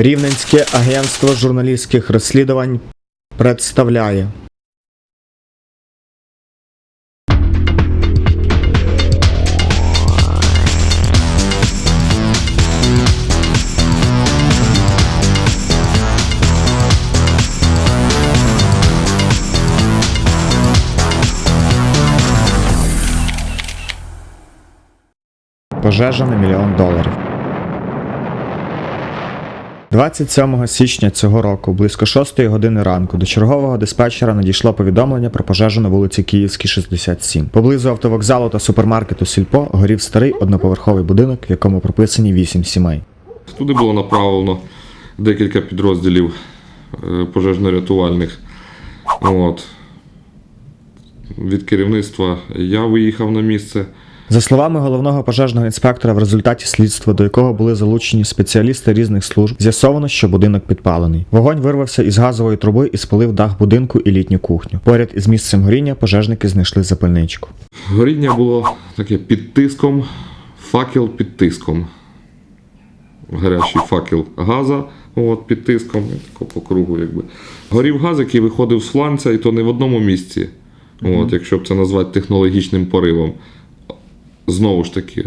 Рівненське агентство журналістських розслідувань представляє. Пожежа на мільйон доларів. 27 січня цього року, близько 6 години ранку, до чергового диспетчера надійшло повідомлення про пожежу на вулиці Київській, 67. Поблизу автовокзалу та супермаркету Сільпо горів старий одноповерховий будинок, в якому прописані 8 сімей. Туди було направлено декілька підрозділів е, пожежно-рятувальних. От. Від керівництва я виїхав на місце. За словами головного пожежного інспектора, в результаті слідства, до якого були залучені спеціалісти різних служб, з'ясовано, що будинок підпалений. Вогонь вирвався із газової труби і спалив дах будинку і літню кухню. Поряд із місцем горіння пожежники знайшли запальничку. Горіння було таке під тиском, факел під тиском. Гарячий факел газа от, під тиском, тако по кругу. Якби. Горів газ, який виходив з фланця, і то не в одному місці. От, якщо б це назвати технологічним поривом. Знову ж таки,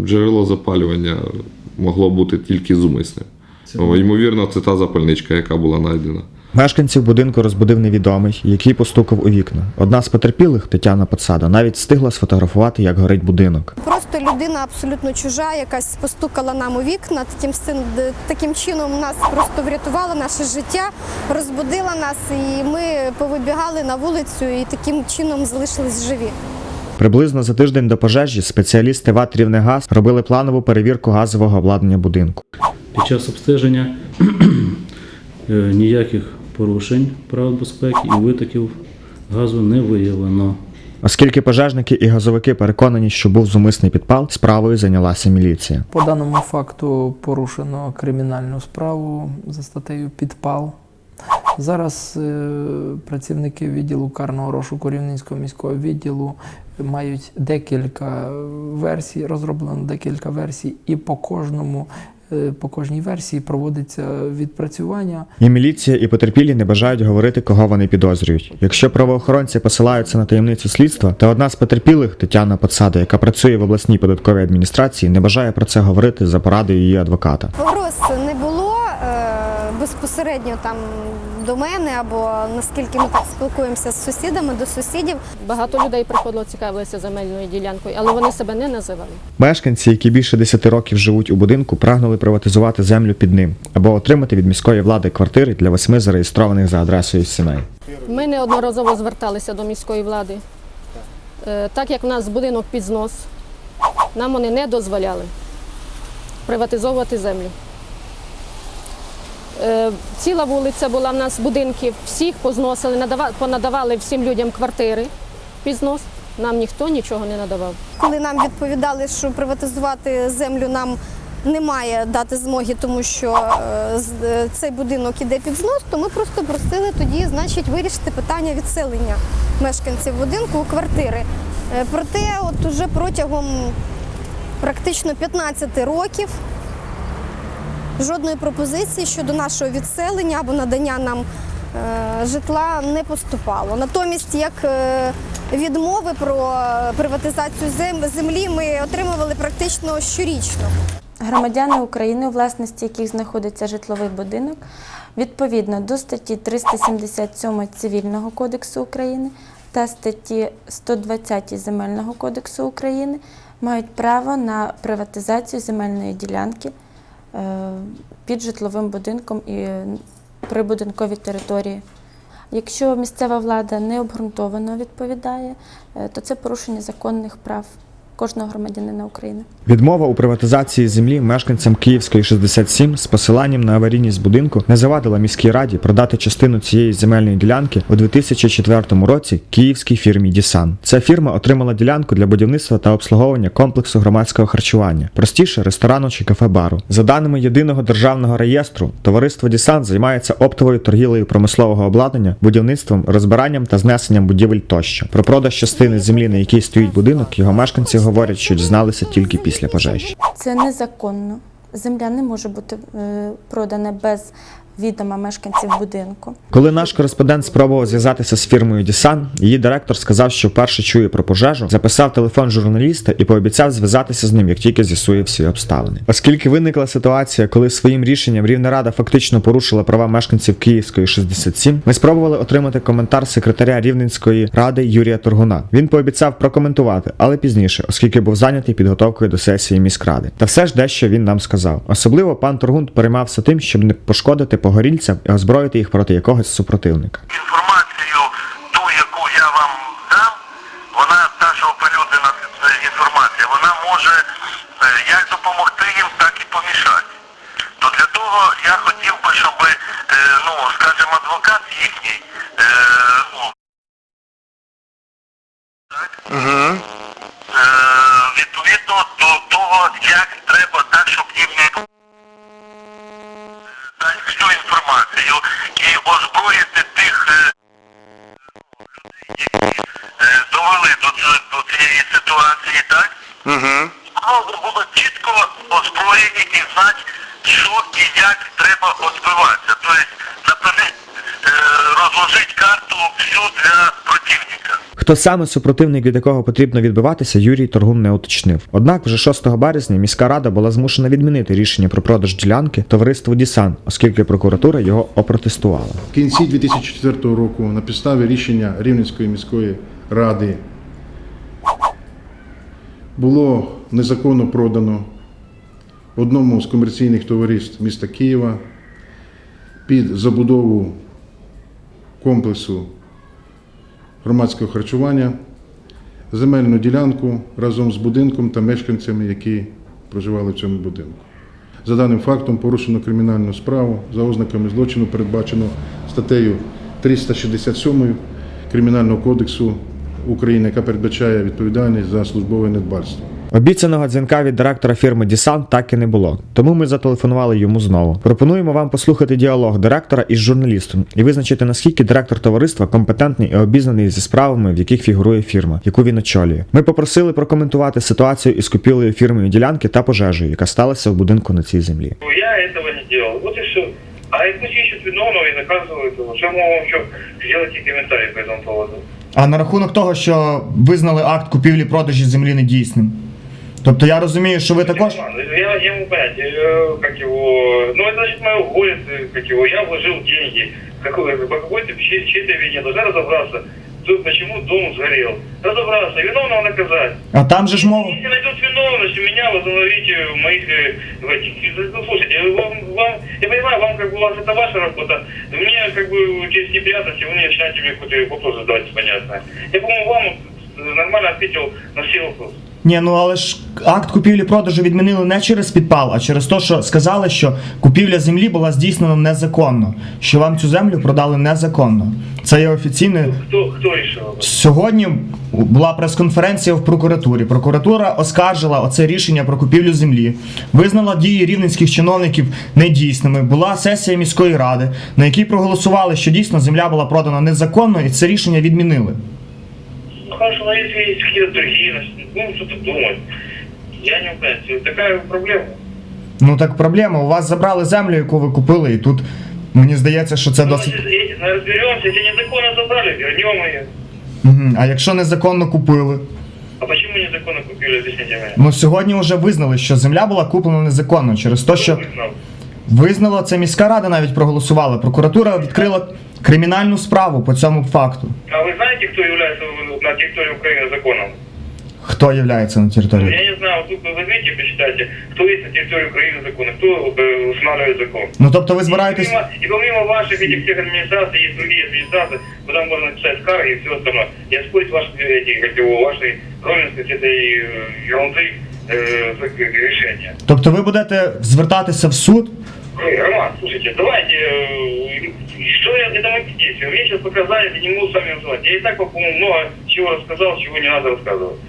джерело запалювання могло бути тільки зумисним. О, ймовірно, це та запальничка, яка була знайдена. Мешканців будинку розбудив невідомий, який постукав у вікна. Одна з потерпілих, Тетяна Подсада, навіть встигла сфотографувати, як горить будинок. Просто людина абсолютно чужа, якась постукала нам у вікна. Таким син- таким чином нас просто врятувала наше життя, розбудила нас, і ми повибігали на вулицю і таким чином залишились живі. Приблизно за тиждень до пожежі спеціалісти ВАТ «Рівнегаз» робили планову перевірку газового обладнання будинку. Під час обстеження е, ніяких порушень правил безпеки і витоків газу не виявлено. Оскільки пожежники і газовики переконані, що був зумисний підпал, справою зайнялася міліція. По даному факту порушено кримінальну справу за статтею підпал. Зараз е, працівники відділу карного розшуку Рівненського міського відділу мають декілька версій, розроблено декілька версій, і по кожному. е, По кожній версії проводиться відпрацювання. І міліція, і потерпілі не бажають говорити, кого вони підозрюють. Якщо правоохоронці посилаються на таємницю слідства, то одна з потерпілих, Тетяна Подсада, яка працює в обласній податковій адміністрації, не бажає про це говорити за порадою її адвоката. Погроз не було е, безпосередньо там до мене, або наскільки ми так спілкуємося з сусідами, до сусідів. Багато людей приходило цікавилися земельною ділянкою, але вони себе не називали. Мешканці, які більше 10 років живуть у будинку, прагнули приватизувати землю під ним або отримати від міської влади квартири для восьми зареєстрованих за адресою сімей. Ми неодноразово зверталися до міської влади. Е, Так як в нас будинок під знос, нам вони не дозволяли приватизовувати землю. Е, Ціла вулиця була в нас будинків, всіх позносили, надава- понадавали всім людям квартири під знос. Нам ніхто нічого не надавав. Коли нам відповідали, що приватизувати землю нам немає дати змоги, тому що е, е, цей будинок іде під знос, то ми просто просили тоді, значить, вирішити питання відселення мешканців будинку у квартири. Проте, от уже протягом практично 15 років жодної пропозиції щодо нашого відселення або надання нам е, житла не поступало. Натомість, як е, відмови про приватизацію землі ми отримували практично щорічно. Громадяни України, у власності яких знаходиться житловий будинок, відповідно до статті 377 Цивільного кодексу України та статті 120 Земельного кодексу України, мають право на приватизацію земельної ділянки під житловим будинком і прибудинкові території. Якщо місцева влада не обґрунтовано відповідає, е, то це порушення законних прав кожного громадянина України. Відмова у приватизації землі мешканцям Київської 67 з посиланням на аварійність будинку не завадила міській раді продати частину цієї земельної ділянки у 2004 році київській фірмі Дісан. Ця фірма отримала ділянку для будівництва та обслуговування комплексу громадського харчування, простіше ресторану чи кафе-бару. За даними єдиного державного реєстру, товариство Дісан займається оптовою торгівлею промислового обладнання, будівництвом, розбиранням та знесенням будівель тощо. Про продаж частини землі, на якій стоїть будинок, його мешканці говорять, що дізналися тільки після пожежі. Це незаконно. земля не може бути е, продана без відома мешканців будинку. Коли наш кореспондент спробував зв'язатися з фірмою Дісан, її директор сказав, що вперше чує про пожежу, записав телефон журналіста і пообіцяв зв'язатися з ним, як тільки з'ясує всі обставини. Оскільки виникла ситуація, коли своїм рішенням Рівна Рада фактично порушила права мешканців Київської 67, ми спробували отримати коментар секретаря Рівненської ради Юрія Торгуна. Він пообіцяв прокоментувати, але пізніше, оскільки був зайнятий підготовкою до сесії міськради. Та все ж дещо він нам сказав. Особливо пан Торгун переймався тим, щоб не пошкодити погорільцям і озброїти їх проти якогось супротивника. інформацію, ту, яку я вам дам, вона та, що оприлюднена інформація, вона може е, як допомогти їм, так і помішати. То для того я хотів би, щоб, е, ну, скажімо, адвокат їхній, е, ну, так, е, відповідно до того, як треба так, щоб їм не інформацію і озброїти тих е, людей, які е, довели до, до цієї ситуації, так? Угу. Було чітко озброєні і знати, що і як треба озбиватися. Тобто, наприклад, розложити карту всю для противника. Хто саме супротивник, від якого потрібно відбиватися, Юрій Торгун не уточнив. Однак вже 6 березня міська рада була змушена відмінити рішення про продаж ділянки товариству Дісан, оскільки прокуратура його опротестувала. В кінці 2004 року на підставі рішення Рівненської міської ради було незаконно продано одному з комерційних товариств міста Києва під забудову комплексу громадського харчування земельну ділянку разом з будинком та мешканцями, які проживали в цьому будинку. За даним фактом порушено кримінальну справу за ознаками злочину, передбачено статтею 367 Кримінального кодексу України, яка передбачає відповідальність за службове недбальство. Обіцяного дзвінка від директора фірми Дісан так і не було, тому ми зателефонували йому знову. Пропонуємо вам послухати діалог директора із журналістом і визначити наскільки директор товариства компетентний і обізнаний зі справами, в яких фігурує фірма, яку він очолює. Ми попросили прокоментувати ситуацію із купівлею фірмою ділянки та пожежею, яка сталася в будинку на цій землі. Ну, Я этого не делал. Вот и все. А и пусть ищут виновного и наказывают его. Что я могу вам еще сделать и комментарий по этому поводу? А на рахунок того, що визнали акт купівлі-продажі землі недійсним. Тобто я розумію, що ви також. Я, могу понять, э, как его... Ну, это значит мое горе, э, как его... Я вложил деньги. Какой, по какой-то чьей- чьей-то вине. Должна разобраться, тут почему дом сгорел. Разобраться, виновного наказать. А там же ж мова. Если найдут виновность, у меня возобновить э, моих... э, Ну, слушайте, вам, вам, я понимаю, вам как бы у вас это ваша работа. Мне как бы через неприятности вы мне начинаете мне какой-то вопрос задавать непонятно. Я, по-моему, вам нормально ответил на все вопросы. Ні, ну але ж акт купівлі-продажу відмінили не через підпал, а через те, що сказали, що купівля землі була здійснена незаконно, що вам цю землю продали незаконно. Це є офіційне. Кто решил об? Сьогодні була прес-конференція в прокуратурі. Прокуратура оскаржила оце рішення про купівлю землі, визнала дії рівненських чиновників недійсними. Була сесія міської ради, на якій проголосували, що дійсно земля була продана незаконно, і це рішення відмінили. Ну хорошо, но если есть какие-то другие, значит, ну что-то думать. Я не понимаю, такая проблема. Ну так проблема. У вас забрали землю, яку ви купили, і тут мені здається, що це Ну, досить. ну, разберемся, если незаконно забрали, вернем ее. Угу. А якщо незаконно купили? А почему незаконно купили, объясните мне. Ну сьогодні вже визнали, що земля була куплена незаконно через те, що Признал. визнала це міська рада навіть проголосувала. Прокуратура відкрила кримінальну справу по цьому факту. А вы знаете, кто является на территории Украины законом? Хто являється на Ну, території? Я не знаю, вот тут вы возьмите, почитайте, кто есть на территории Украины законы, кто э, устанавливает закон. Ну тобто ви И збираєтесь. помимо, и помимо ваших этих всех администраций есть другие администрации, куда можно написать скарги и все остальное. И оспорить ваши, эти, как его, ваши ровенность этой э, ерунды э, как- решения. Тобто ви будете звертатися в суд. Эй, Роман, слушайте, давайте, э, что я это мои действия? Мне сейчас показали, я не могу с вами называть. Я и так, по-моему, много чего рассказал, чего не надо рассказывать.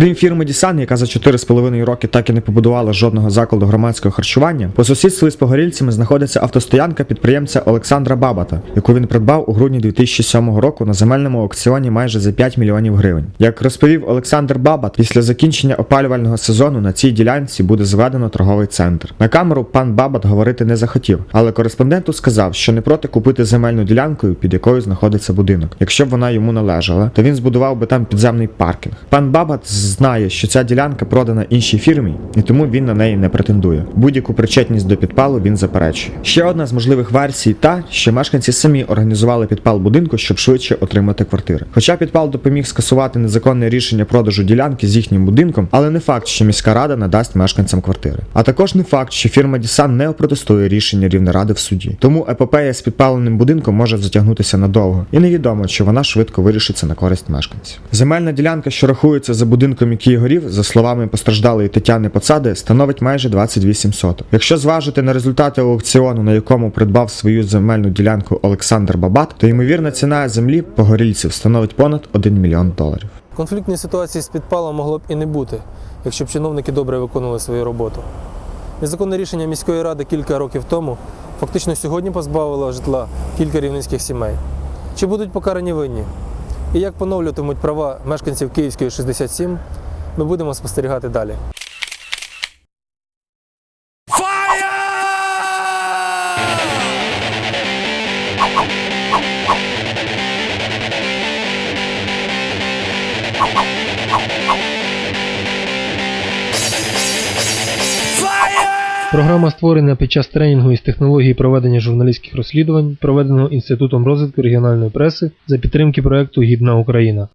Окрім фірми Дісан, яка за 4,5 роки так і не побудувала жодного закладу громадського харчування, по сусідству із погорільцями знаходиться автостоянка підприємця Олександра Бабата, яку він придбав у грудні 2007 року на земельному аукціоні майже за 5 мільйонів гривень. Як розповів Олександр Бабат, після закінчення опалювального сезону на цій ділянці буде зведено торговий центр. На камеру пан Бабат говорити не захотів, але кореспонденту сказав, що не проти купити земельну ділянку, під якою знаходиться будинок. Якщо б вона йому належала, то він збудував би там підземний паркінг. Пан Бабат знає, що ця ділянка продана іншій фірмі, і тому він на неї не претендує. Будь-яку причетність до підпалу він заперечує. Ще одна з можливих версій та, що мешканці самі організували підпал будинку, щоб швидше отримати квартири. Хоча підпал допоміг скасувати незаконне рішення продажу ділянки з їхнім будинком, але не факт, що міська рада надасть мешканцям квартири. А також не факт, що фірма Дісан не опротестує рішення Рівнеради в суді. Тому епопея з підпаленим будинком може затягнутися надовго, і невідомо, чи вона швидко вирішиться на користь мешканців. Земельна ділянка, що рахується за будинком, який горів, за словами постраждалої Тетяни Поцади, становить майже 28 соток. Якщо зважити на результати аукціону, на якому придбав свою земельну ділянку Олександр Бабат, то ймовірна ціна землі погорільців становить понад 1 мільйон доларів. Конфліктної ситуації з підпалом могло б і не бути, якщо б чиновники добре виконували свою роботу. Незаконне рішення міської ради кілька років тому фактично сьогодні позбавило житла кілька рівненських сімей. Чи будуть покарані винні? І як поновлюватимуть права мешканців Київської 67, ми будемо спостерігати далі. Програма створена під час тренінгу із технології проведення журналістських розслідувань, проведеного Інститутом розвитку регіональної преси за підтримки проекту Гідна Україна.